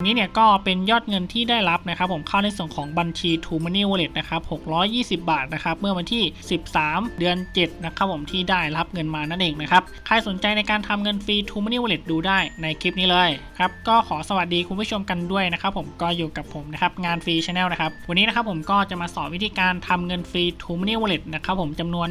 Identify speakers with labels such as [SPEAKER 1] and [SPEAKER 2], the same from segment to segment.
[SPEAKER 1] นี้เนี่ยก็เป็นยอดเงินที่ได้รับนะครับผมเข้าในส่วนของบัญชี t o Money Wallet นะครับ 620 บาทนะครับเมื่อวันที่ 13 เดือน 7 นะครับผมที่ได้รับเงินมานั่นเองนะครับ ใครสนใจในการทำเงินฟรี t o Money Wallet ดูได้ในคลิปนี้เลยครับ ก็ขอสวัสดีคุณผู้ชมกันด้วยนะครับผมก็อยู่กับผมนะครับงานฟรีช anel นะครับ วันนี้นะครับผมก็จะมาสอนวิธีการทำเงินฟรี t o Money Wallet นะครับผมจำนวน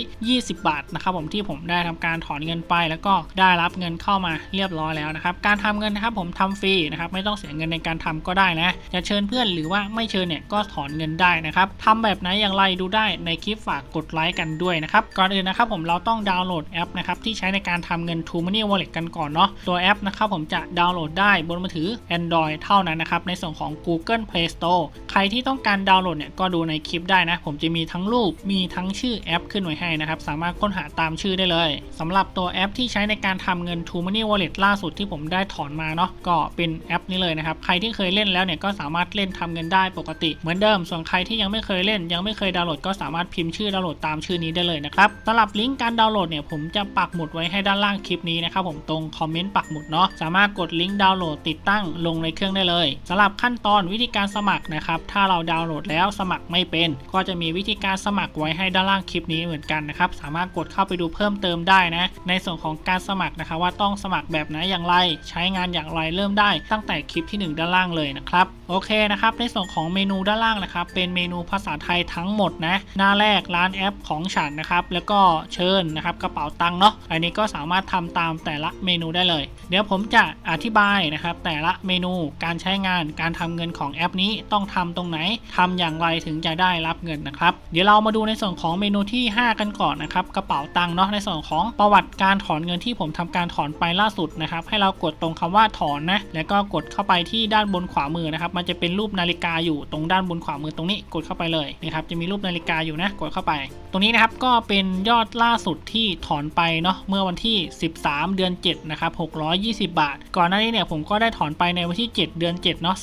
[SPEAKER 1] 620 บาทนะครับผมที่ผมได้ทำการถอนเงินไป แล้วก็ได้รับเงินเข้ามาเรียบร้อยแล้วนะครับการทำเงินนะครับผมทำฟรีนะครับไม่ต้องเสียเงินในการทำก็ได้นะจะเชิญเพื่อนหรือว่าไม่เชิญเนี่ยก็ถอนเงินได้นะครับทำแบบไหนอย่างไรดูได้ในคลิปฝากกดไลค์กันด้วยนะครับก่อนอื่นนะครับผมเราต้องดาวน์โหลดแอปนะครับที่ใช้ในการทำเงิน t o Money Wallet กันก่อนเนาะตัวแอปนะครับผมจะดาวน์โหลดได้บนมือถือ Android เท่านั้นนะครับในส่วนของ Google Play Store ใครที่ต้องการดาวน์โหลดเนี่ยก็ดูในคลิปได้นะผมจะมีทั้งรูปมีทั้งชื่อแอปขึ้นไว้ให้นะครับสามารถค้นหาตามชื่อได้เลยสำหรับตัวแอปที่ใช้ในการทำเงิน t o Money Wallet ล่าสุดที่ผมได้ถอนมาเนาะก็เป็นแอปนี้เลยนะครับ ใครที่เคยเล่นแล้วเนี่ยก็สามารถเล่นทำเงินได้ปกติเหมือนเดิม ส่วนใครที่ยังไม่เคยเล่น ยังไม่เคยดาวน์โหลดก็สามารถพิมพ์ชื่อดาวน์โหลดตามชื่อนี้ได้เลยนะครับสำหรับลิงก์การดาวน์โหลดเนี่ยผมจะปักหมุดไว้ให้ด้านล่างคลิปนี้นะครับผมตรงคอมเมนต์ปักหมุดเนาะสามารถกดลิงก์ดาวน์โหลดติดตั้งลงในเครื่องได้เลยสำหรับขั้นตอนวิธีการสมัครนะครับถ้าเราดาวน์โหลดแล้วสมัครไม่เป็น ก็จะมีวิธีการสมัครไว้ให้ด้านล่างคลิปนี้เหมือนกันนะครับสามารถกดเข้าไปดูเพิ่มเติมได้นะในส่วนของการสมัครนะครับว่าต้องสมัครแบบไหนอย่างไร ใช้งานอย่างไรเริ่มได้ตั้งแต่คลิปที่หนึ่งด้านล่างเลยนะครับโอเคนะครับในส่วนของเมนูด้านล่างนะครับเป็นเมนูภาษาไทยทั้งหมดนะหน้าแรกร้านแอปของฉันนะครับแล้วก็เชิญนะครับกระเป๋าตังค์เนาะอันนี้ก็สามารถทำตามแต่ละเมนูได้เลย เดี๋ยวผมจะอธิบายนะครับแต่ละเมนูการใช้งานการทำเงินของแอปนี้ต้องทำตรงไหนทำอย่างไรถึงจะได้รับเงินนะครับ เดี๋ยวเรามาดูในส่วนของเมนูที่ 5 กันก่อนนะครับกระเป๋าตังค์เนาะในส่วนของประวัติการถอนเงินที่ผมทำการถอนไปล่าสุดนะครับให้เรากดตรงคำว่าถอนนะแล้วก็กดเข้าไปที่ด้านบนขวามือนะครับ มันจะเป็นรูปนาฬิกาอยู่ตรงด้านบนขวามือตรงนี้กดเข้าไปเลยนะครับ จะมีรูปนาฬิกาอยู่นะ กดเข้าไป ตรงนี้นะครับก็เป็นยอดล่าสุดที่ถอนไปเนาะเมื่อวันที่ 13 เดือน7นะครับ620 บาท ก่อนหน้านี้เนี่ยผมก็ได้ถอนไปในวันที่ 7 เดือน7เนาะ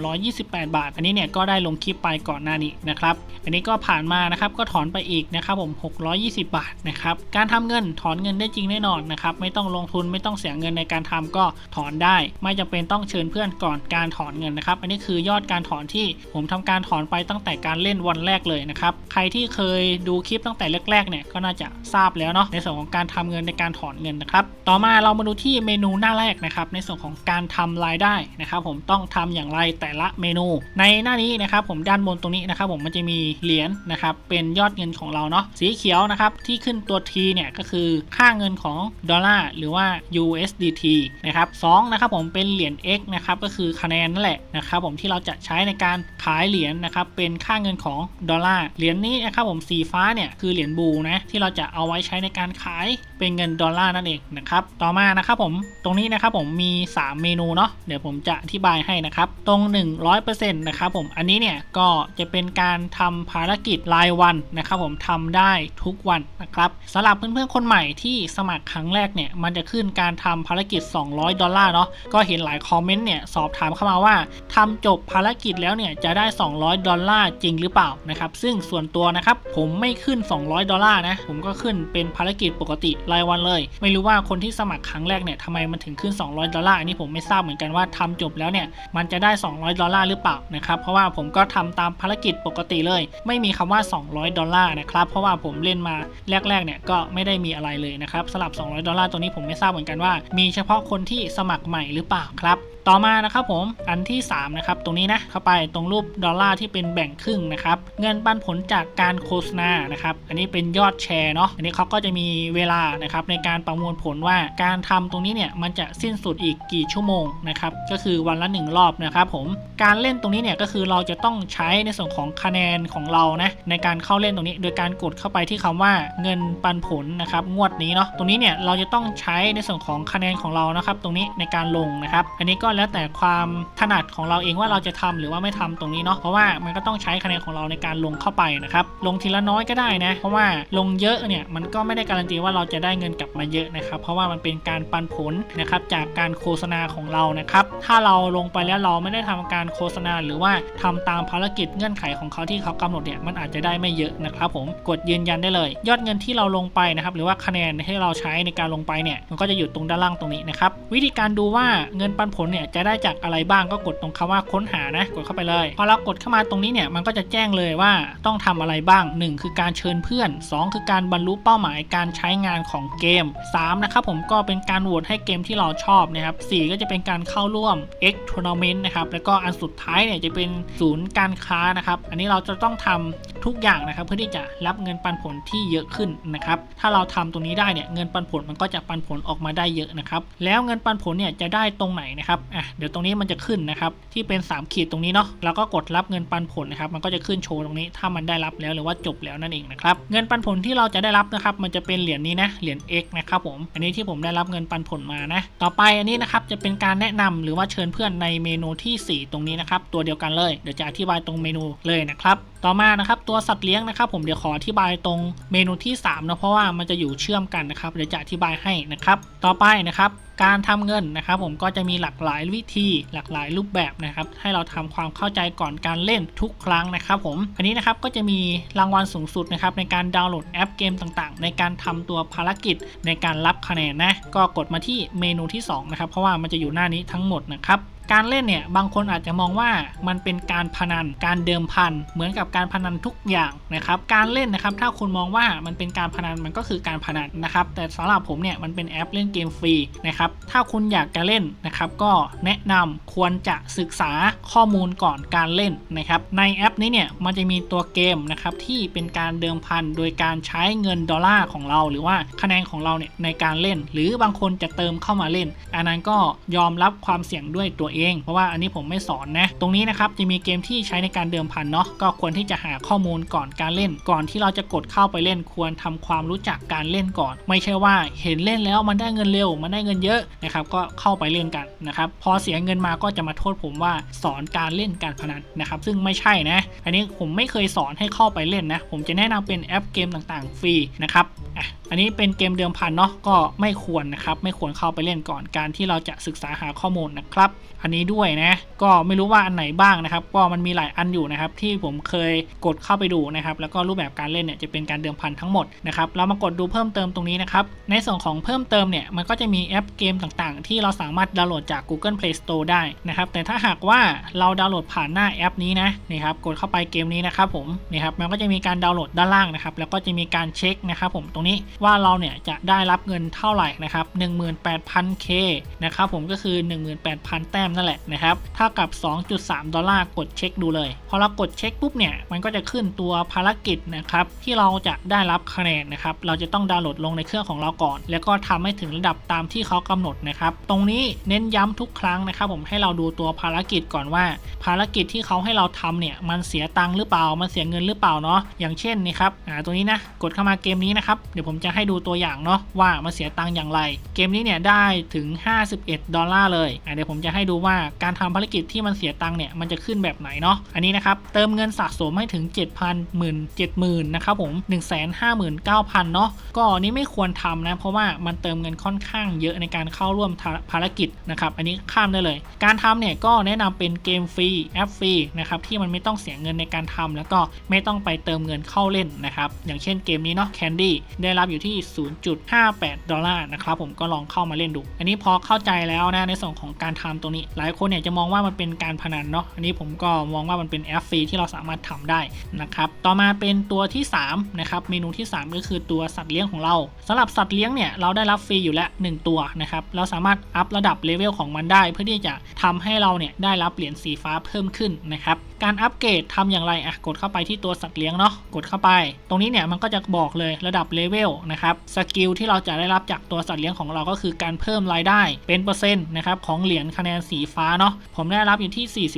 [SPEAKER 1] 3,328 บาท อันนี้เนี่ยก็ได้ลงคลิปไปก่อนหน้านี้นะครับอันนี้ก็ผ่านมานะครับก็ถอนไปอีกนะครับผม 620 บาทนะครับการทำเงินถอนเงินได้จริงแน่นอนนะครับไม่ต้องลงทุนไม่ต้องเสียเงินในการทำก็ถอนได้ ไม่จำเป็นต้องเชิญเพื่อนก่อนการถอนเงินนะครับ อันนี้คือยอดการถอนที่ผมทำการถอนไปตั้งแต่การเล่นวันแรกเลยนะครับ ใครที่เคยดูคลิปตั้งแต่แรกๆเนี่ยก็น่าจะทราบแล้วเนาะในส่วนของการทำเงินในการถอนเงินนะครับ ต่อมาเรามาดูที่เมนูหน้าแรกนะครับ ในส่วนของการทำรายได้นะครับ ผมต้องทำอย่างไรแต่ละเมนู ในหน้านี้นะครับ ผมด้านบนตรงนี้นะครับ ผมมันจะมีเหรียญนะครับเป็นยอดเงินของเราเนาะสีเขียวนะครับที่ขึ้นตัว T เนี่ยก็คือค่าเงินของดอลลาร์หรือว่า USDT นะครับสองนะครับผมเป็นเหรียญ X นะครับก็คือคะแนนนั่นแหละนะครับผมที่เราจะใช้ในการขายเหรียญนะครับเป็นค่าเงินของดอลลาร์เหรียญนี้นะครับผมสีฟ้าเนี่ยคือเหรียญบูนะที่เราจะเอาไว้ใช้ในการขายเป็นเงินดอลลาร์นั่นเองนะครับต่อมานะครับผมตรงนี้นะครับผมมี 3 เมนูเนาะเดี๋ยวผมจะอธิบายให้นะครับตรง 100%นะครับผมอันนี้เนี่ยก็จะเป็นการทำภารกิจรายวันนะครับผมทำได้ทุกวันนะครับสำหรับเพื่อนๆคนใหม่ที่สมัครครั้งแรกเนี่ยมันจะขึ้นการทำภารกิจ 200 ดอลลาร์เนาะก็เห็นหลายคอมเมนต์เนี่ยสอบถามเข้ามาว่าทำจบภารกิจแล้วเนี่ยจะได้ 200 ดอลลาร์จริงหรือเปล่านะครับซึ่งส่วนตัวนะครับผมไม่ขึ้น 200 ดอลลาร์นะผมก็ขึ้นเป็นภารกิจปกติรายวันเลย ไม่รู้ว่าคนที่สมัครครั้งแรกเนี่ยทำไมมันถึงขึ้น 200 ดอลลาร์อันนี้ผมไม่ทราบเหมือนกันว่าทำจบแล้วเนี่ยมันจะได้ 200 ดอลลาร์หรือเปล่านะครับเพราะว่าผมก็ทำตามภารกิจปกติเลย ไม่มีคำว่า 200 ดอลลาร์นะครับเพราะว่าผมเล่นมาแรกๆเนี่ยก็ไม่ได้มีอะไรเลยนะครับสำหรับ 200 ดอลลาร์ตัวนี้ผมไม่ทราบเหมือนกันว่า มีเฉพาะคนที่สมัครใหม่หรือเปล่าครับ ต่อมานะครับผมอันที่3นะครับตรงนี้นะเข้าไปตรงรูปดอลลาร์ที่เป็นแบ่งครึ่งนะครับเงินปันผลจากการโฆษณานะครับอันนี้เป็นยอดแชร์เนาะอันนี้เขาก็จะมีเวลานะครับในการประมวลผลว่าการทำตรงนี้เนี่ยมันจะสิ้นสุดอีกกี่ชั่วโมงนะครับก็คือวันละ 1 รอบนะครับผมการเล่นตรงนี้เนี่ยก็คือเราจะต้องใช้ในส่วนของคะแนนของเรานะในการเข้าเล่นตรงนี้ โดยการกดเข้าไปที่คำว่าเงินปันผลนะครับงวดนี้เนาะตรงนี้เนี่ยเราจะต้องใช้ในส่วนของคะแนนของเรานะครับตรงนี้ในการลงนะครับ อันนี้ก็แล้วแต่ความถนัดของเราเองว่าเราจะทำหรือว่าไม่ทำตรงนี้เนาะเพราะว่ามันก็ต้องใช้คะแนนของเราในการลงเข้าไปนะครับลงทีละน้อยก็ได้นะ เพราะว่าลงเยอะเนี่ยมันก็ไม่ได้การันตีว่าเราจะได้เงินกลับมาเยอะนะครับ เพราะว่ามันเป็นการปันผลนะครับจากการโฆษณาของเรานะครับถ้าเราลงไปแล้วเราไม่ได้ทำการโฆษณาหรือว่าทำตามภารกิจเงื่อนไขของเขาที่เขากำหนดเนี่ยมันอาจจะได้ไม่เยอะนะครับผมกดยืนยันได้เลย ยอดเงินที่เราลงไปนะครับ หรือว่าคะแนนที่เราใช้ในการลงไปเนี่ยมันก็จะอยู่ตรงด้านล่างตรงนี้นะครับวิธีการดูว่าเงินปันผลเนี่ยเนี่ยจะได้จากอะไรบ้างก็กดตรงคำว่าค้นหานะกดเข้าไปเลย พอเรากดเข้ามาตรงนี้เนี่ยมันก็จะแจ้งเลยว่าต้องทำอะไรบ้าง 1 คือการเชิญเพื่อน 2 คือการบรรลุเป้าหมายการใช้งานของเกม 3 นะครับผมก็เป็นการโหวตให้เกมที่เราชอบนะครับ4ก็จะเป็นการเข้าร่วม X Tournament นะครับแล้วก็อันสุดท้ายเนี่ยจะเป็นศูนย์การค้านะครับอันนี้เราจะต้องทำทุกอย่างนะครับเพื่อที่จะรับเงินปันผลที่เยอะขึ้นนะครับถ้าเราทำตรงนี้ได้เนี่ยเงินปันผลมันก็จะปันผลออกมาได้เยอะนะครับแล้วเงินปันผลเนี่ยจะได้ตรงไหนนะครับอะเดี๋ยวตรงนี้มันจะขึ้นนะครับที่เป็น 3 ขีดตรงนี้เนาะแล้วก็กดรับเงินปันผลนะครับมันก็จะขึ้นโชว์ตรงนี้ถ้ามันได้รับแล้วหรือว่าจบแล้วนั่นเองนะครับเงินปันผลที่เราจะได้รับนะครับมันจะเป็นเหรียญนี้นะเหรียญ X นะครับผมอันนี้ที่ผมได้รับเงินปันผลมานะต่อไปอันนี้นะครับจะเป็นการแนะนำหรือว่าเชิญเพื่อนในเมนูที่ 4 ตรงนี้นะครับตัวเดียวกันเลยเดี๋ยวจะอธิบายตรงเมนูเลยนะครับต่อมานะครับตัวสัตว์เลี้ยงนะครับผมเดี๋ยวขออธิบายตรงเมนูที่3นะเพราะว่ามันจะอยู่เชื่อมกันนะครับเดี๋ยวจะอธิบายให้นะครับต่อไปนะครับ การทำเงินนะครับผมก็จะมีหลากหลายวิธีหลากหลายรูปแบบนะครับให้เราทำความเข้าใจก่อนการเล่นทุกครั้งนะครับผมอันนี้นะครับก็จะมีรางวัลสูงสุดนะครับในการดาวน์โหลดแอปเกมต่างๆ ในการทำตัวภารกิจในการรับคะแนนนะก็กดมาที่เมนูที่สองนะครับเพราะว่ามันจะอยู่หน้านี้ทั้งหมดนะครับ การเล่นเนี่ยบางคนอาจจะมองว่ามันเป็นการพนันการเดิมพันเหมือนกับการพนันทุกอย่างนะครับการเล่นนะครับถ้าคุณมองว่ามันเป็นการพนันมันก็คือการพนันนะครับแต่สำหรับผมเนี่ยมันเป็นแอปเล่นเกมฟรีนะครับถ้าคุณอยากจะเล่นนะครับก็แนะนำควรจะศึกษาข้อมูลก่อนการเล่นนะครับในแอปนี้เนี่ยมันจะมีตัวเกมนะครับที่เป็นการเดิมพันโดยการใช้เงินดอลลาร์ของเรา หรือว่าคะแนนของเราเนี่ยในการเล่น หรือบางคนจะเติมเข้ามาเล่น อันนั้นก็ยอมรับความเสี่ยงด้วยตัวเอง เพราะว่าอันนี้ผมไม่สอนนะ ตรงนี้นะครับจะมีเกมที่ใช้ในการเดิมพันเนาะก็ควรที่จะหาข้อมูลก่อนการเล่น ก่อนที่เราจะกดเข้าไปเล่นควรทำความรู้จักการเล่นก่อน ไม่ใช่ว่าเห็นเล่นแล้วมันได้เงินเร็วมันได้เงินเยอะนะครับก็เข้าไปเล่นกันนะครับพอเสียเงินมาก็จะมาโทษผมว่าสอนการเล่นการพนันนะครับซึ่งไม่ใช่นะ อันนี้ผมไม่เคยสอนให้เข้าไปเล่นนะ ผมจะแนะนำเป็นแอปเกมต่างๆ ฟรีนะครับอะอันนี้เป็นเกมเดิมพันเนาะก็ไม่ควรนะครับไม่ควรเข้าไปเล่นก่อนการที่เราจะศึกษาหาข้อมูลนะครับอันนี้ด้วยนะ ก็ไม่รู้ว่าอันไหนบ้างนะครับ ก็มันมีหลายอันอยู่นะครับ ที่ผมเคยกดเข้าไปดูนะครับ แล้วก็รูปแบบการเล่นเนี่ยจะเป็นการเดิมพันทั้งหมดนะครับ เรามากดดูเพิ่มเติมตรงนี้นะครับ ในส่วนของเพิ่มเติมเนี่ยมันก็จะมีแอปเกมต่างๆ ที่เราสามารถดาวน์โหลดจาก Google Play Store ได้นะครับ แต่ถ้าหากว่าเราดาวน์โหลดผ่านหน้าแอปนี้นะนี่ครับ กดเข้าไปเกมนี้นะครับผมนี่ครับ มันก็จะมีการดาวน์โหลดด้านล่างนะครับ แล้วก็จะมีการเช็คนะครับผมตรงนี้ว่าเราเนี่ยจะได้รับเงินเท่าไหร่นะครับ 18,000K นะครับผมก็คือ 18,000 แต้มนั่นแหละนะครับเท่ากับ 2.3 ดอลลาร์กดเช็คดูเลย พอเรากดเช็คปุ๊บเนี่ยมันก็จะขึ้นตัวภารกิจนะครับที่เราจะได้รับคะแนนนะครับเราจะต้องดาวน์โหลดลงในเครื่องของเราก่อน แล้วก็ทำให้ถึงระดับตามที่เขากำหนดนะครับตรงนี้เน้นย้ำทุกครั้งนะครับผมให้เราดูตัวภารกิจก่อนว่า ภารกิจที่เขาให้เราทำเนี่ยมันเสียตังค์หรือเปล่ามันเสียเงินหรือเปล่าเนาะอย่างเช่นนี่ครับอ่าตัวนี้นะกดเข้ามาเกมนี้นะครับเดี๋ยวผมจะให้ดูตัวอย่างเนาะว่ามันเสียตังค์อย่างไร เกมนี้เนี่ยได้ถึง 51 ดอลลาร์เลยอ่าเดี๋ยวผมจะให้ดูว่าการทำภารกิจที่มันเสียตังค์เนี่ยมันจะขึ้นแบบไหนเนาะอันนี้นะครับเติมเงินสะสมให้ถึง 7,000หมื่น70,000นะครับผม159,000เนาะก็อันนี้ไม่ควรทำนะเพราะว่ามันเติมเงินค่อนข้างเยอะในการเข้าร่วมภารกิจนะครับอันนี้ข้ามได้เลย การทำเนี่ยก็แนะนำเป็นเกมฟรีแอปฟรีนะครับที่มันไม่ต้องเสียเงินในการทำแล้วก็ไม่ต้องไปเติมเงินเข้าเล่นนะครับอย่างเช่นเกมนี้เนาะ Candy ได้รับอยู่ที่ 0.58 ดอลลาร์นะครับผมก็ลองเข้ามาเล่นดู อันนี้พอเข้าใจแล้วนะในส่วนของการทำตรงนี้หลายคนเนี่ยจะมองว่ามันเป็นการพนันเนาะอันนี้ผมก็มองว่ามันเป็นแอปฟรีที่เราสามารถทำได้นะครับต่อมาเป็นตัวที่3นะครับเมนูที่ 3 ก็คือตัวสัตว์เลี้ยงของเราสำหรับสัตว์เลี้ยงเนี่ยเราได้รับฟรีอยู่แล้ว 1 ตัวนะครับเราสามารถอัพระดับเลเวลของมันได้ เพื่อที่จะทำให้เราเนี่ยได้รับเหรียญสีฟ้าเพิ่มขึ้นนะครับการอัปเกรดทำอย่างไรอะกดเข้าไปที่ตัวสัตว์เลี้ยงเนาะกดเข้าไป ตรงนี้เนี่ยมันก็จะบอกเลยระดับเลเวลนะครับสกิลที่เราจะได้รับจากตัวสัตว์เลี้ยงของเราก็คือการเพิ่มรายได้เป็นเปอร์เซ็นต์นะครับของเหรียญคะแนนสีฟ้าเนาะผมได้รับอยู่ที่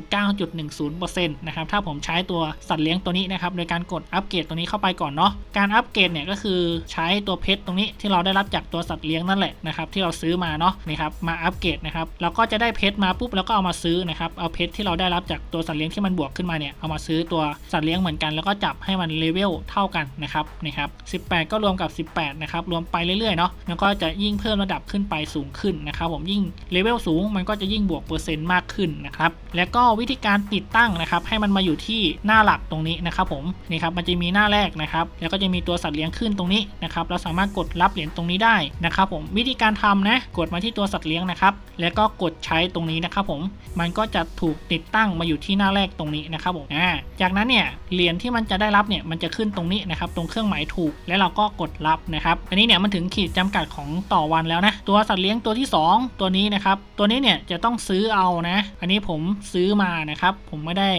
[SPEAKER 1] 49.10%นะครับถ้าผมใช้ตัวสัตว์เลี้ยงตัวนี้นะครับโดยการกดอัปเกรดตัวนี้เข้าไปก่อนเนาะการอัปเกรดเนี่ยก็คือใช้ตัวเพชรตรงนี้ที่เราได้รับจากตัวสัตว์เลี้ยงนั่นแหละนะครับที่เราซื้อมาเนาะนี่ครับมาอัปเกรดนะครับเราก็จะได้เพชรมาปุ๊บแล้วก็เอามาซื้อนะครับเอาเพชรที่เราได้รับจากตัวสัตว์เลี้ยงที่มันบวกขึ้นมาเนี่ยเอามาซื้อตัวสัตว์เลี้ยงเหมือนกัน แล้วก็จับให้มันเลเวลเท่ากันนะครับนี่ครับ18 ก็รวมกับ 18นะครับรวมไปเรื่อยๆเนาะมันก็จะยิ่งเพิ่มระดับขึ้นไปสูงขึ้นนะครับผมยิ่งเลเวลสูงมันก็จะยิ่งบวกเปอร์เซ็นต์มากขึ้นนะครับแล้วก็วิธีการติดตั้งนะครับให้มันมาอยู่ที่หน้าหลักตรงนี้นะครับผมนี่ครับมันจะมีหน้าแรกนะครับแล้วก็จะมีตัวสัตว์เลี้ยงขึ้นตรงนี้นะครับเราสามารถกดรับเหรียญตรงนี้ได้นะครับผมวิธีการทำนะกดมาที่ตัวสัตว์เลี้ยงนะครับแล้วก็กดใช้ตรงนี้นะครับผมมันก็จะถูกติดตั้งมาอยู่ที่หน้าแรกตรงนี้นะครับผมอ่าจากนั้นเนี่ยเหรียญที่มันจะได้รับเนี่ยมันจะขึ้นตรงนี้นะครับตรงเครื่องหมายถูกแล้วเราก็กดรับนะครับอันนี้เนี่ยมันถึงขีดจำกัดของต่อวันแล้วนะตัวสัตว์เลี้ยงตัวที่ 2 ตัวนี้นะครับตัวนี้เนี่ยจะต้องซื้อเอานะ อันนี้ผมซื้อมานะครับผมไม่ได้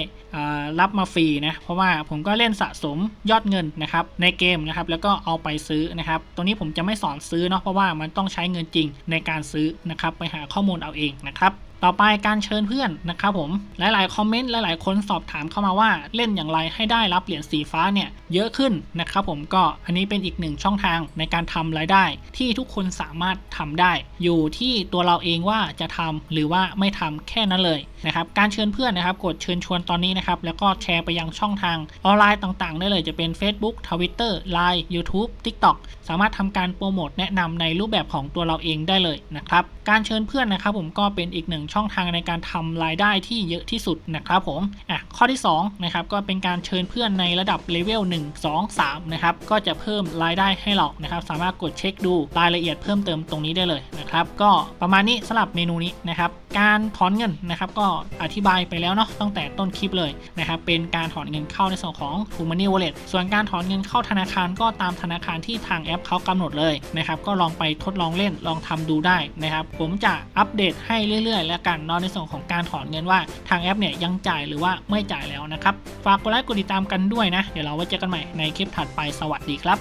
[SPEAKER 1] รับมาฟรีนะเพราะว่าผมก็เล่นสะสมยอดเงินนะครับในเกมนะครับแล้วก็เอาไปซื้อนะครับตัวนี้ผมจะไม่สอนซื้อเนาะเพราะว่ามันต้องใช้เงินจริงในการซื้อนะครับไปหาข้อมูลเอาเองนะครับ ต่อไปการเชิญเพื่อนนะครับผม หลายๆ คอมเมนต์หลาย ๆ คนสอบถามเข้ามาว่าเล่นอย่างไรให้ได้รับเหรียญสีฟ้าเนี่ยเยอะขึ้นนะครับผมก็อันนี้เป็นอีกหนึ่งช่องทางในการทำรายได้ ที่ทุกคนสามารถทำได้ อยู่ที่ตัวเราเองว่าจะทำหรือว่าไม่ทำแค่นั้นเลยนะครับการเชิญเพื่อนนะครับกดเชิญชวนตอนนี้นะครับแล้วก็แชร์ไปยังช่องทางออนไลน์ต่างๆ ได้เลยจะเป็น Facebook Twitter Line YouTube TikTok สามารถทำการโปรโมทแนะนำในรูปแบบของตัวเราเองได้เลยนะครับการเชิญเพื่อนนะครับผมก็เป็นอีกหนึ่งช่องทางในการทำรายได้ที่เยอะที่สุดนะครับผมอะข้อที่2นะครับก็เป็นการเชิญเพื่อนในระดับเลเวล1 2 3นะครับก็จะเพิ่มรายได้ให้เรานะครับสามารถกดเช็คดูรายละเอียดเพิ่มเติมตรงนี้ได้เลยนะครับก็ประมาณนี้สำหรับเมนูนี้นะครับการถอนเงินนะครับก็อธิบายไปแล้วเนาะตั้งแต่ต้นคลิปเลยนะครับเป็นการถอนเงินเข้าในส่วนของ t ูมันนี่วอลเล็ตส่วนการถอนเงินเข้าธนาคารก็ตามธนาคารที่ทางแอปเขากำหนดเลยนะครับก็ลองไปทดลองเล่นลองทำดูได้นะครับผมจะอัปเดตให้เรื่อยๆ แล้วกันเนาะในส่วนของการถอนเงินว่าทางแอปเนี่ยยังจ่ายหรือว่าไม่จ่ายแล้วนะครับฝากกดไลค์กดติดตามกันด้วยนะ เดี๋ยวเราไว้เจอกันใหม่ในคลิปถัดไปสวัสดีครับ